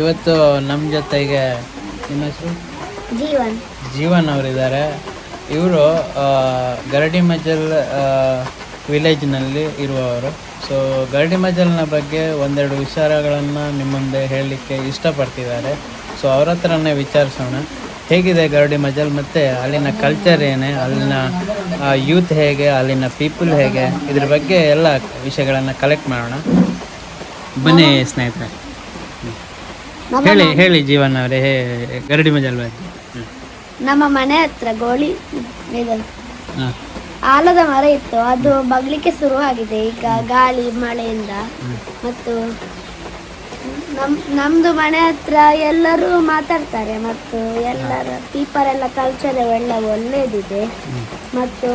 ಇವತ್ತು ನಮ್ಮ ಜೊತೆಗೆ ನಿಮ್ಮ ಹೆಸರು? ಜೀವನ್. ಜೀವನ್ ಅವರಿದ್ದಾರೆ. ಇವರು ಗರಡಿ ಮಜಲ್ ವಿಲೇಜ್ನಲ್ಲಿ ಇರುವವರು. ಸೊ ಗರಡಿ ಮಜಲ್ನ ಬಗ್ಗೆ ಒಂದೆರಡು ವಿಚಾರಗಳನ್ನು ನಿಮ್ಮ ಮುಂದೆ ಹೇಳಲಿಕ್ಕೆ ಇಷ್ಟಪಡ್ತಿದ್ದಾರೆ. ಸೊ ಅವ್ರ ಹತ್ರನೇ ವಿಚಾರಿಸೋಣ. ಹೇಗಿದೆ ಗರಡಿ ಮಜಲ್ ಮತ್ತು ಅಲ್ಲಿನ ಕಲ್ಚರ್ ಏನೇ? ಅಲ್ಲಿನ ಯೂತ್ ಹೇಗೆ? ಅಲ್ಲಿನ ಪೀಪಲ್ ಹೇಗೆ? ಇದ್ರ ಬಗ್ಗೆ ಎಲ್ಲ ವಿಷಯಗಳನ್ನು ಕಲೆಕ್ಟ್ ಮಾಡೋಣ. ಬನ್ನಿ ಸ್ನೇಹಿತರೆ. ಹೇಳಿ ಹೇಳಿ ಜೀವನ್ ಅವರೇ ಗರಡಿ ಮಜಲ್ ಬಗ್ಗೆ ನಮ್ಮ ಮನೆ ಹತ್ರ ಗೋಳಿ ಇದು. ಆಲದ ಮರ ಇತ್ತು ಅದು ಬಗ್ಲಿಕ್ಕೆ ಶುರುವಾಗಿದೆ ಈಗ ಗಾಳಿ ಮಳೆಯಿಂದ. ಮತ್ತು ನಮ್ ನಮ್ದು ಮನೆ ಹತ್ರ ಎಲ್ಲರೂ ಮಾತಾಡ್ತಾರೆ ಮತ್ತು ಎಲ್ಲರ ಪೀಪರ್ ಎಲ್ಲ ಕಲ್ಚರ್ ಎಲ್ಲ ಒಳ್ಳೇದಿದೆ. ಮತ್ತು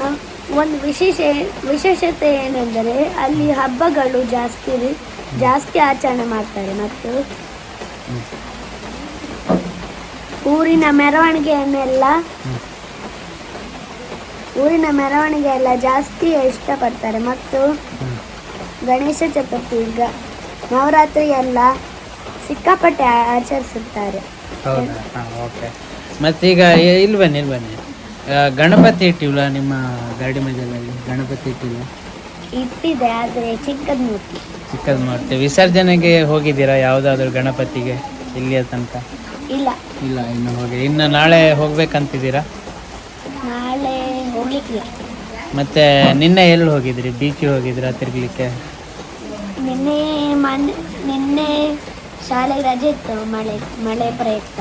ನಮ್ ಒಂದು ವಿಶೇಷ ವಿಶೇಷತೆ ಏನೆಂದರೆ ಅಲ್ಲಿ ಹಬ್ಬಗಳು ಜಾಸ್ತಿ ಜಾಸ್ತಿ ಆಚರಣೆ ಮಾಡ್ತಾರೆ ಮತ್ತು ಊರಿನ ಮೆರವಣಿಗೆಯನ್ನೆಲ್ಲ. ಊರಿನ ಮೆರವಣಿಗೆಯೆಲ್ಲ ಜಾಸ್ತಿ ಇಷ್ಟಪಡ್ತಾರೆ ಮತ್ತು ಗಣೇಶ ಚತುರ್ಥಿ ಈಗ ನವರಾತ್ರಿ ಎಲ್ಲ ಸಿಕ್ಕಾಪಟ್ಟೆ ಆಚರಿಸುತ್ತಾರೆ. ಓಕೆ ಮತ್ತೀಗ ಇಲ್ಲಿ ಬನ್ನಿ ಇಲ್ಲಿ ಬನ್ನಿ. ಗಣಪತಿ ಇಟ್ಟಿಲ್ಲ ನಿಮ್ಮ ಗಾಡಿ ಮಜಲಲ್ಲಿ ಗಣಪತಿ ಇಟ್ಟಿಲ್ಲ? ಇಟ್ಟಿದೆ ಆದರೆ ಚಿಕ್ಕದ ಮೂರ್ತಿ. ಚಿಕ್ಕದು ಮಾಡ್ತೇವೆ. ವಿಸರ್ಜನೆಗೆ ಹೋಗಿದ್ದೀರಾ? ಯಾವುದಾದ್ರೂ ಗಣಪತಿಗೆ ಇಲ್ಲಿಯ ತನಕ? ಇಲ್ಲ. ಇಲ್ಲ ಇನ್ನು ಹೋಗಿ. ಇನ್ನು ನಾಳೆ ಹೋಗ್ಬೇಕಂತಿದ್ದೀರಾ? ನಾಳೆ ಹೋಗ್ಲಿಕ್ಕಿಲ್ಲ. ಮತ್ತೆ ನಿನ್ನೆ ಎಲ್ಲಿ ಹೋಗಿದ್ರಿ? ಬೀಚಿಗೆ ಹೋಗಿದ್ರಾ ತಿರ್ಗ್ಲಿಕ್ಕೆ? ನಿನ್ನೆ ಮನೆ ನಿನ್ನೆ ಶಾಲೆಗೆ ರಜೆ ಇತ್ತು ಮಳೆ ಮಳೆ ಪ್ರಯುಕ್ತ.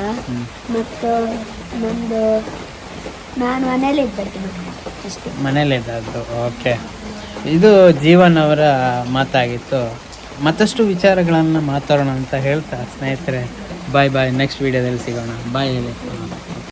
ಮತ್ತು ನಂದು ನಾನು ಮನೇಲಿ ಇದ್ದದ್ದು ಅಷ್ಟೇ ಮನೇಲಿದ್ದದ್ದು? ಓಕೆ. ಇದು ಜೀವನ್ ಅವರ ಮಾತಾಗಿತ್ತು. ಮತ್ತಷ್ಟು ವಿಚಾರಗಳನ್ನು ಮಾತಾಡೋಣ ಅಂತ ಹೇಳ್ತಾ ಸ್ನೇಹಿತರೆ. ಬಾಯ್ ಬಾಯ್ ನೆಕ್ಸ್ಟ್ ವಿಡಿಯೋದಲ್ಲಿ ಸಿಗೋಣ. ಬಾಯ್ ಹೇಳಿ.